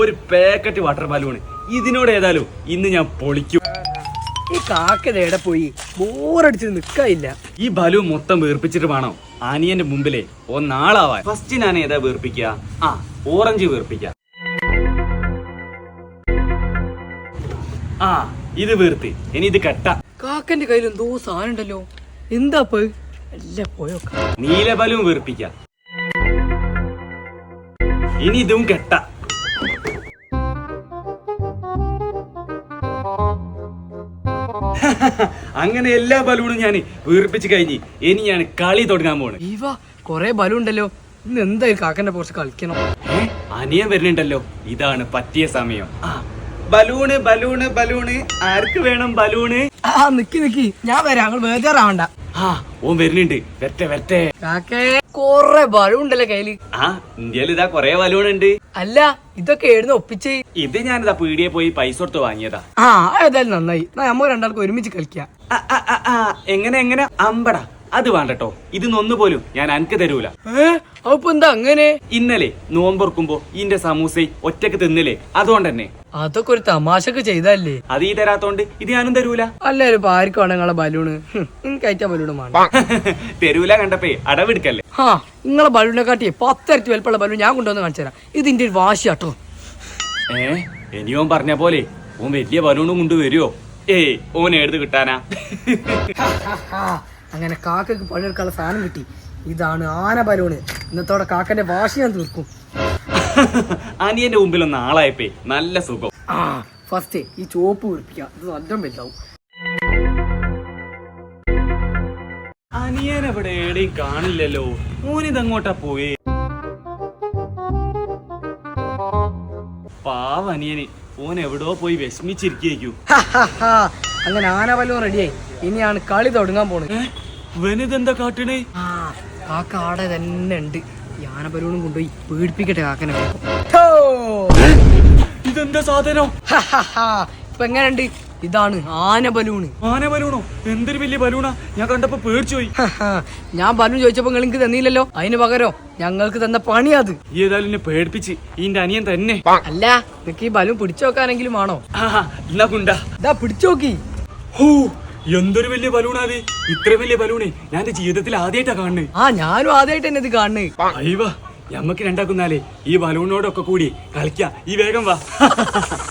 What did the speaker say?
ഒരു packet water balloon ഇതിനോട് ഏതായാലും ഇന്ന് ഞാൻ പൊളിക്കും. ഈ കാക്ക എവിടെ പോയി? ബോറടിച്ച് നിക്കായില്ല. ഈ ബലൂൺ മൊത്തം വീർപ്പിച്ചിട്ട് വേണം ആനിയന്റെ മുമ്പിലെ ഒന്നാളാവാൻ. ഫസ്റ്റ് ഞാൻ ഏതാ വീർപ്പിക്കുക ആ ഓറഞ്ച് വീർപ്പിക്ക. ആ ഇത് വീർത്തി. ഇനി ഇത് കെട്ട. കാക്കന്റെ കയ്യിൽ എന്തോ സാധനം ഉണ്ടല്ലോ എന്താ പോയി? അല്ല പോയോ നീല ബലൂൺ വീർപ്പിക്ക. ഇനി ഇതും കെട്ട. അങ്ങനെ എല്ലാ ബലൂണും ഞാൻ വീർപ്പിച്ച് കഴിഞ്ഞ് ഇനി ഞാൻ കളി തുടങ്ങാൻ പോണ് ഇവ കൊറേ ബലൂൺ ഉണ്ടല്ലോ. ഇന്ന് എന്തായാലും കാക്കന്റെ കുറച്ച് കളിക്കണം? അനിയൻ വരുന്നുണ്ടല്ലോ. ഇതാണ് പറ്റിയ സമയം. ആ ബലൂണ് ബലൂണ് ബലൂണ്. ആർക്ക് വേണം ബലൂണ്? ആ നിക്കി നിക്കി. ഞാൻ വരാം. ഞങ്ങൾ ബേജാറാവണ്ട. ആ ഓൻ വരുന്നുണ്ട്. വരട്ടെ വരട്ടെ. കാക്കേ കൊറേ ബലൂൺ ഉണ്ടല്ലോ കയ്യിൽ. ആ ഇന്ത്യയിൽ ഇതാ കൊറേ ബലൂൺ ഉണ്ട് അല്ല ഇതൊക്കെ എഴുന്ന് ഒപ്പിച്ച്? ഇത് ഞാനിതാ പീടിയെ പോയി പൈസ കൊടുത്ത് വാങ്ങിയതാ. ആ ഏതായാലും നന്നായി. നമ്മ രണ്ടാൾക്കും ഒരുമിച്ച് കളിക്കാം. എങ്ങനെ എങ്ങനെ? അമ്പട. അത് വേണ്ടട്ടോ. ഇത് നൊന്നു പോലും ഞാൻ അനക്ക് തരൂല. ഏ? അപ്പൊ എന്താ അങ്ങനെ? ഇന്നലെ നോമ്പൊറുക്കുമ്പോ ഇന്റെ സമൂസ ഒറ്റയ്ക്ക് തിന്നില്ലേ? അതുകൊണ്ട് തന്നെ. അതൊക്കെ ഒരു തമാശക്ക് ചെയ്തല്ലേ? അത് ഈ തരാത്തോണ്ട് ഇത് ഞാനും തരൂല. അല്ല ഒരു ആർക്കാണ് നിങ്ങളെ ബലൂണ്. എനിക്കയറ്റാ ബലൂണ് തരൂല കണ്ടപ്പേ അടവെടുക്കല്ലേ? ആ നിങ്ങളെ ബലൂണിനെ കാട്ടി പത്തരട്ടി വലുപ്പമുള്ള ബലൂൺ ഞാൻ കൊണ്ടുവന്ന് കാണിച്ചു തരാം. ഇതിന്റെ ഒരു വാശിയാട്ടോ. ഏ ഇനിയോൻ പറഞ്ഞ പോലെ ഓൻ വലിയ ബലൂണും കൊണ്ട് ഏ ഏയ് ഓൻ എടുത്ത് കിട്ടാനാ? അങ്ങനെ കാക്കയ്ക്ക് പണിയെടുക്കാനുള്ള സാധനം കിട്ടി. ഇതാണ് ആന ബലൂണ്. ഇന്നത്തോടെ കാക്കന്റെ വാശി ഞാൻ തീർക്കും. അനിയന്റെ മുമ്പിൽ ഒന്ന് ആളായപ്പേ നല്ല സുഖം. ആ ഫസ്റ്റ് ഈ ചോപ്പ് വീർപ്പിക്കാം. ഇത് നല്ല വലുതാവും അനിയൻ എവിടെ എവിടെയും കാണില്ലല്ലോ? ഓനിതങ്ങോട്ടാ പോയേ. പാവ അനിയന് ഓൻ എവിടോ പോയി വിഷമിച്ചിരിക്കും അങ്ങനെ ആന ബലൂൺ റെഡിയായി ഇനിയാണ് കളി തുടങ്ങാൻ പോണത്. വനിതെന്താ കാട്ടണേ? ആ കാക്ക ആടെ തന്നെ ഉണ്ട്. ബലൂണും കൊണ്ടുപോയി പേടിപ്പിക്കട്ടെ കാക്കനെ. ഇതെന്താ സാധനം? ഇപ്പൊ എങ്ങനെയുണ്ട്? ഇതാണ് ആന ബലൂണ് ആന ബലൂണോ എന്തൊരു വലിയ ബലൂണാ? ഞാൻ കണ്ടപ്പോ പേടിച്ചു പോയി. ഞാൻ ബലൂൺ ചോദിച്ചപ്പോ നിങ്ങൾക്ക് തന്നില്ലല്ലോ. അതിന് പകരോ? ഞങ്ങൾക്ക് തന്ന പണിയത് ഈ ഏതായാലും എന്നെ പേടിപ്പിച്ച്. ഇന്റെ അനിയൻ തന്നെ. അല്ല നിനക്ക് ഈ ബലൂൺ പിടിച്ചു നോക്കാനെങ്കിലും ആണോ? എന്നാ കുണ്ടാ ഇതാ പിടിച്ചു നോക്കി. എന്തൊരു വലിയ ബലൂണാത് ഇത്ര വലിയ ബലൂണ് ഞാൻ എന്റെ ജീവിതത്തിൽ ആദ്യമായിട്ടാ കാണുന്നത്. ആ ഞാനും ആദ്യമായിട്ട് തന്നെ ഇത് കാണുന്നത്. അയ്യവ ഞമ്മക്ക് രണ്ടാക്കുന്നാലേ ഈ ബലൂണിനോടൊക്കെ കൂടി കളിക്കാം. ഈ വേഗം വാ.